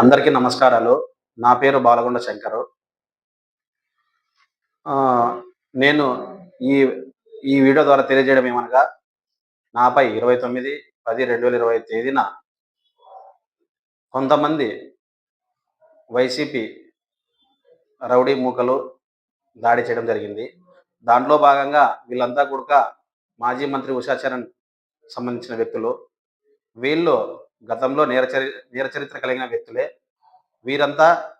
అందరికీ నమస్కారాలు. నా పేరు బాలకొండ శంకరు. నేను ఈ ఈ వీడియో ద్వారా తెలియజేయడం ఏమనగా నాపై ఇరవై తొమ్మిది పది రెండు వేల ఇరవై తేదీన కొంతమంది వైసీపీ రౌడీ మూకలు దాడి చేయడం జరిగింది. దాంట్లో భాగంగా వీళ్ళంతా కూడా మాజీ మంత్రి ఉషా చరణ్ సంబంధించిన వ్యక్తులు వీళ్ళు గతంలో నేర నేరచరిత్ర నేర చరిత్ర కలిగిన వ్యక్తులే. వీరంతా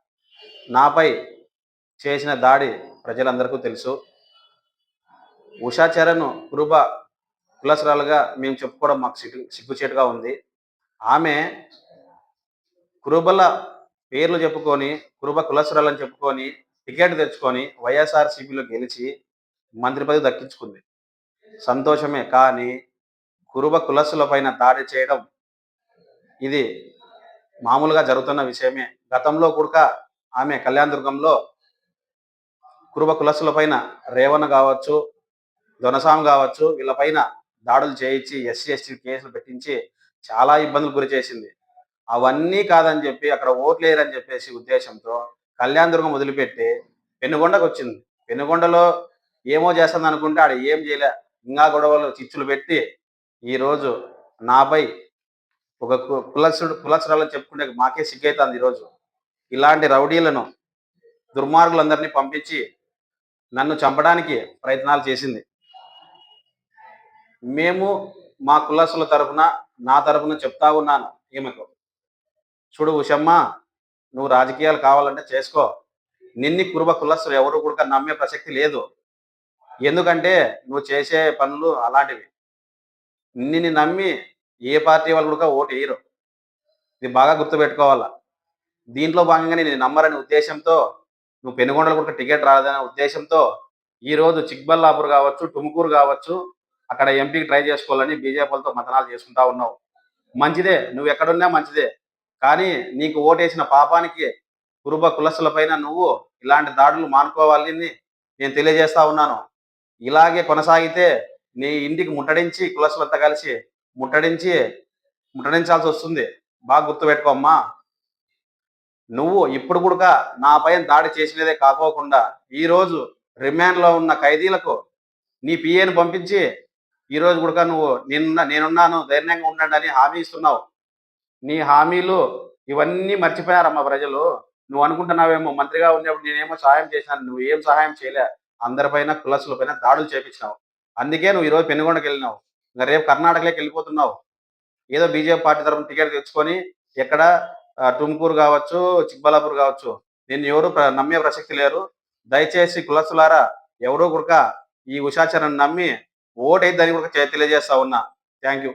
నాపై చేసిన దాడి ప్రజలందరికీ తెలుసు. ఉషాచరణ్ కురుబ కులసరాలుగా మేము చెప్పుకోవడం మాకు సిగ్గు సిగ్గుచేటుగా ఉంది. ఆమె కురుబల పేర్లు చెప్పుకొని కురుబ కులసరాలని చెప్పుకొని టికెట్ తెచ్చుకొని వైఎస్ఆర్సీపీలో గెలిచి మంత్రి పదవి దక్కించుకుంది. సంతోషమే కానీ కురుబ కులసుల పైన దాడి చేయడం ఇది మామూలుగా జరుగుతున్న విషయమే. గతంలో కూడా ఆమె కళ్యాణదుర్గంలో కురుబ కులసుల పైన రేవణ కావచ్చు దొనసాం కావచ్చు వీళ్ళపైన దాడులు చేయించి ఎస్సీ ఎస్టీ కేసులు పెట్టించి చాలా ఇబ్బందులు గురి చేసింది. అవన్నీ కాదని చెప్పి అక్కడ ఓట్లేయరని చెప్పేసి ఉద్దేశంతో కళ్యాణదుర్గం వదిలిపెట్టి పెనుగొండకు వచ్చింది. పెనుగొండలో ఏమో చేస్తుంది అనుకుంటే ఆడ ఏం చేయలే. ఇంకా గొడవలు చిచ్చులు పెట్టి ఈరోజు నాపై ఒక కు- కులసుడు కులసురాలని చెప్పుకుంటే మాకే సిగ్గైతుంది ఈరోజు. ఇలాంటి రౌడీలను దుర్మార్గులందరినీ పంపించి నన్ను చంపడానికి ప్రయత్నాలు చేసింది. మేము మా కులసుల తరపున నా తరపున చెప్తా ఉన్నాను ఈమెకు. చూడు ఉషమ్మ నువ్వు రాజకీయాలు కావాలంటే చేసుకో. నిన్ని కురుబ కులస్తులు ఎవరు కూడా నమ్మే ప్రసక్తి లేదు. ఎందుకంటే నువ్వు చేసే పనులు అలాంటివి. నిన్ను నమ్మి ఏ పార్టీ వాళ్ళు కూడా ఓటు వేయరు. ఇది బాగా గుర్తుపెట్టుకోవాలా. దీంట్లో భాగంగా నేను నమ్మరనే ఉద్దేశంతో నువ్వు పెనుగొండలు కూడా టికెట్ రాదనే ఉద్దేశంతో ఈ రోజు చిక్బల్లాపూర్ కావచ్చు టుముకూరు కావచ్చు అక్కడ ఎంపీకి ట్రై చేసుకోవాలని బీజేపీలతో మతనాలు చేసుకుంటా ఉన్నావు. మంచిదే నువ్వు ఎక్కడున్నా మంచిదే. కానీ నీకు ఓటేసిన పాపానికి కురుబ కులసుల పైన నువ్వు ఇలాంటి దాడులు మానుకోవాలని నేను తెలియజేస్తా ఉన్నాను. ఇలాగే కొనసాగితే నీ ఇంటికి ముట్టడించి కులసులంతా కలిసి ముట్టడించి ముట్టడించాల్సి వస్తుంది. బాగా గుర్తుపెట్టుకోమ్మా నువ్వు ఇప్పుడు కూడా నా పైన దాడి చేసినదే కాకోకుండా ఈ రోజు ఉన్న ఖైదీలకు నీ పిఏని పంపించి ఈ రోజు కూడా నువ్వు నిన్న నేనున్నాను ధైర్యంగా ఉండండి అని హామీ ఇస్తున్నావు. నీ హామీలు ఇవన్నీ మర్చిపోయారమ్మా ప్రజలు. నువ్వు అనుకుంటున్నావేమో మంత్రిగా ఉన్నప్పుడు నేనేమో సహాయం చేశాను నువ్వు ఏం సహాయం చేయలే. అందరిపైన కులసుల పైన దాడులు చేపించినావు. అందుకే నువ్వు ఈరోజు పెనుగొండకి వెళ్ళినావు. ఇంకా రేపు కర్ణాటకలోకి వెళ్ళిపోతున్నావు. ఏదో బీజేపీ పార్టీ తరఫున టికెట్ తెచ్చుకొని ఎక్కడ టుమ్కూరు కావచ్చు చిక్బలాపూర్ కావచ్చు నేను ఎవరు ప్ర- నమ్మే ప్రసక్తి లేరు. దయచేసి కులసులారా ఎవరో గురక ఈ ఉషాచరణ నమ్మి ఓటైద్దని కూడా తెలియజేస్తా ఉన్నా. Thank you.